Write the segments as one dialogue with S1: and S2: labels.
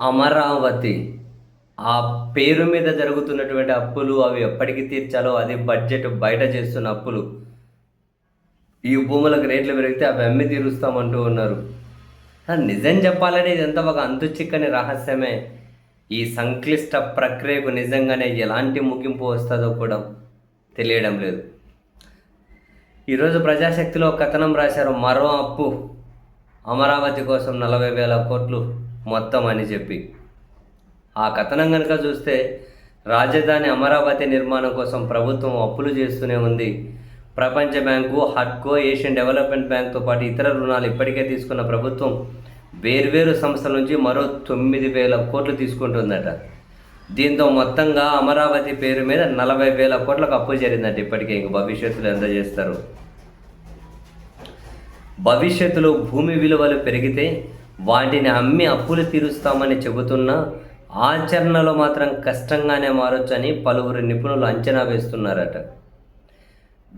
S1: అమరావతి. ఆ పేరు మీద జరుగుతున్నటువంటి అప్పులు అవి ఎప్పటికి తీర్చాలో అది బడ్జెట్ బయట చేస్తున్న అప్పులు. ఈ భూములకు రేట్లు పెరిగితే అవి అమ్మి తీరుస్తామంటూ ఉన్నారు. నిజం చెప్పాలంటే ఇదంతా ఒక అంతు చిక్కని రహస్యమే. ఈ సంక్లిష్ట ప్రక్రియకు నిజంగానే ఎలాంటి ముగింపు వస్తుందో కూడా తెలియడం లేదు. ఈరోజు ప్రజాశక్తిలో కథనం రాశారు. మరో అప్పు. అమరావతి కోసం నలభై వేల కోట్లు. మొత్తం అని చెప్పి. ఆ కథనం కనుక చూస్తే రాజధాని అమరావతి నిర్మాణం కోసం ప్రభుత్వం అప్పులు చేస్తూనే ఉంది. ప్రపంచ బ్యాంకు హట్కో ఏషియన్ డెవలప్మెంట్ బ్యాంక్తో పాటు ఇతర రుణాలు ఇప్పటికే తీసుకున్న ప్రభుత్వం వేర్వేరు సంస్థల నుంచి మరో తొమ్మిది వేల కోట్లు తీసుకుంటుందట. దీంతో మొత్తంగా అమరావతి పేరు మీద నలభై వేల కోట్లకు అప్పు జరిగిందట ఇప్పటికే ఇంక భవిష్యత్తులో ఎంత చేస్తారు. భవిష్యత్తులో భూమి విలువలు పెరిగితే వాటిని అమ్మి అప్పులు తీరుస్తామని చెబుతున్నా ఆచరణలో మాత్రం కష్టంగానే మారొచ్చని పలువురు నిపుణులు అంచనా వేస్తున్నారట.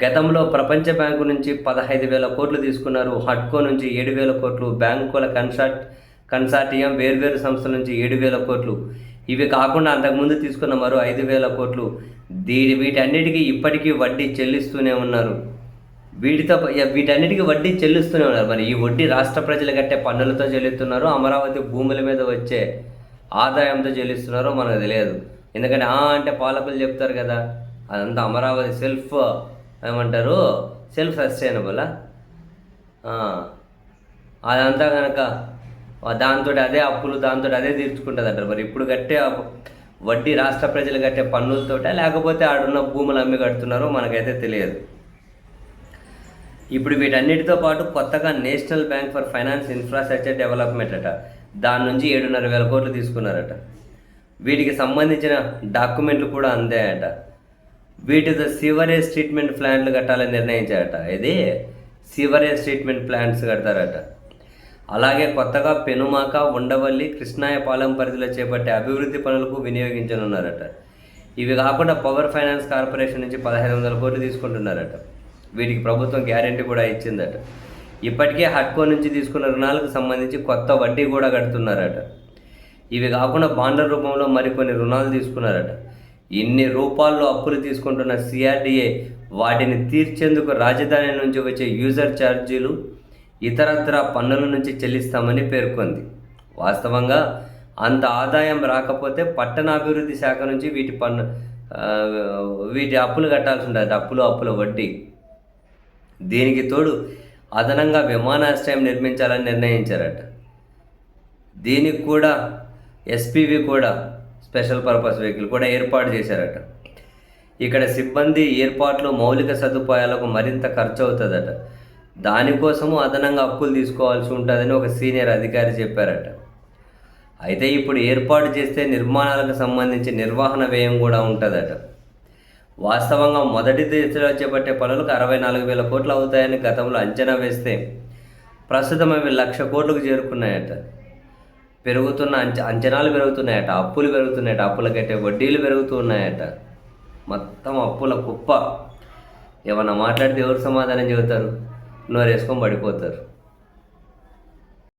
S1: గతంలో ప్రపంచ బ్యాంకు నుంచి పదహైదు వేల కోట్లు తీసుకున్నారు. హట్కో నుంచి ఏడు వేల కోట్లు బ్యాంకుల కన్సార్ట్ కన్సార్టియం వేర్వేరు సంస్థల నుంచి ఏడు వేల కోట్లు. ఇవి కాకుండా అంతకుముందు తీసుకున్న మరో ఐదు వేల కోట్లు. దీని వీటన్నిటికీ ఇప్పటికీ వడ్డీ చెల్లిస్తూనే ఉన్నారు. వీటితో ప- వీటన్నిటికీ వడ్డీ చెల్లిస్తూనే ఉన్నారు. మరి ఈ వడ్డీ రాష్ట్ర ప్రజలు కట్టే పన్నులతో చెల్లిస్తున్నారు అమరావతి భూముల మీద వచ్చే ఆదాయంతో చెల్లిస్తున్నారో మనకు తెలియదు. ఎందుకంటే ఆ అంటే పాలకులు చెప్తారు కదా అదంతా అమరావతి సెల్ఫ్ ఏమంటారు సెల్ఫ్ సస్టైనబుల్? అదంతా కనుక దాంతో అదే అప్పులు దాంతో అదే తీర్చుకుంటుంది అంటారు మరి ఇప్పుడు కట్టే వడ్డీ రాష్ట్ర ప్రజలు కట్టే పన్నులతోట లేకపోతే ఆడున్న భూములు అమ్మి కడుతున్నారో మనకైతే తెలియదు. ఇప్పుడు వీటన్నిటితో పాటు కొత్తగా national bank for finance infrastructure development అట. దాని నుంచి ఏడున్నర వేల కోట్లు తీసుకున్నారట. వీటికి సంబంధించిన డాక్యుమెంట్లు కూడా అందాయట. వీటితో సివరేజ్ ట్రీట్మెంట్ ప్లాంట్లు కట్టాలని నిర్ణయించారట. ఇది సివరేజ్ ట్రీట్మెంట్ ప్లాంట్స్ కడతారట. అలాగే కొత్తగా పెనుమాక ఉండవల్లి కృష్ణాయపాలెం పరిధిలో చేపట్టే అభివృద్ధి పనులకు వినియోగించనున్నారట. ఇవి కాకుండా పవర్ ఫైనాన్స్ కార్పొరేషన్ నుంచి పదహైదు వందల కోట్లు తీసుకుంటున్నారట. వీటికి ప్రభుత్వం గ్యారెంటీ కూడా ఇచ్చిందట. ఇప్పటికే హట్కో నుంచి తీసుకున్న రుణాలకు సంబంధించి కొత్త వడ్డీ కూడా కడుతున్నారట. ఇవి కాకుండా బాండ్ల రూపంలో మరికొన్ని రుణాలు తీసుకున్నారట. ఇన్ని రూపాల్లో అప్పులు తీసుకుంటున్న సిఆర్డిఏ వాటిని తీర్చేందుకు రాజధాని నుంచి వచ్చే యూజర్ ఛార్జీలు ఇతరత్ర పన్నుల నుంచి చెల్లిస్తామని పేర్కొంది. వాస్తవంగా అంత ఆదాయం రాకపోతే పట్టణాభివృద్ధి శాఖ నుంచి వీటి పన్ను వీటి అప్పులు కట్టాల్సి ఉంటుంది అప్పులు అప్పుల వడ్డీ. దీనికి తోడు అదనంగా విమానాశ్రయం నిర్మించాలని నిర్ణయించారట. దీనికి కూడా ఎస్పీవి కూడా స్పెషల్ పర్పస్ వెహికల్ కూడా ఏర్పాటు చేశారట. ఇక్కడ సిబ్బంది ఏర్పాట్లు మౌలిక సదుపాయాలకు మరింత ఖర్చు అవుతుందట. దానికోసము అదనంగా అప్పులు తీసుకోవాల్సి ఉంటుందని ఒక సీనియర్ అధికారి చెప్పారట. అయితే ఇప్పుడు ఏర్పాటు చేస్తే నిర్మాణాలకు సంబంధించి నిర్వహణ వ్యయం కూడా ఉంటుందట. వాస్తవంగా మొదటి దశలో చేపట్టే పనులకు అరవై నాలుగు వేల కోట్లు అవుతాయని గతంలో అంచనా వేస్తే ప్రస్తుతం అవి లక్ష కోట్లకు చేరుకున్నాయట. పెరుగుతున్న అంచ అంచనాలు పెరుగుతున్నాయట అప్పులు పెరుగుతున్నాయట అప్పుల కట్టే వడ్డీలు పెరుగుతూ ఉన్నాయట. మొత్తం అప్పుల కుప్ప. ఏమన్నా మాట్లాడితే ఎవరు సమాధానం చెబుతారు? నోరేసుకొని పడిపోతారు.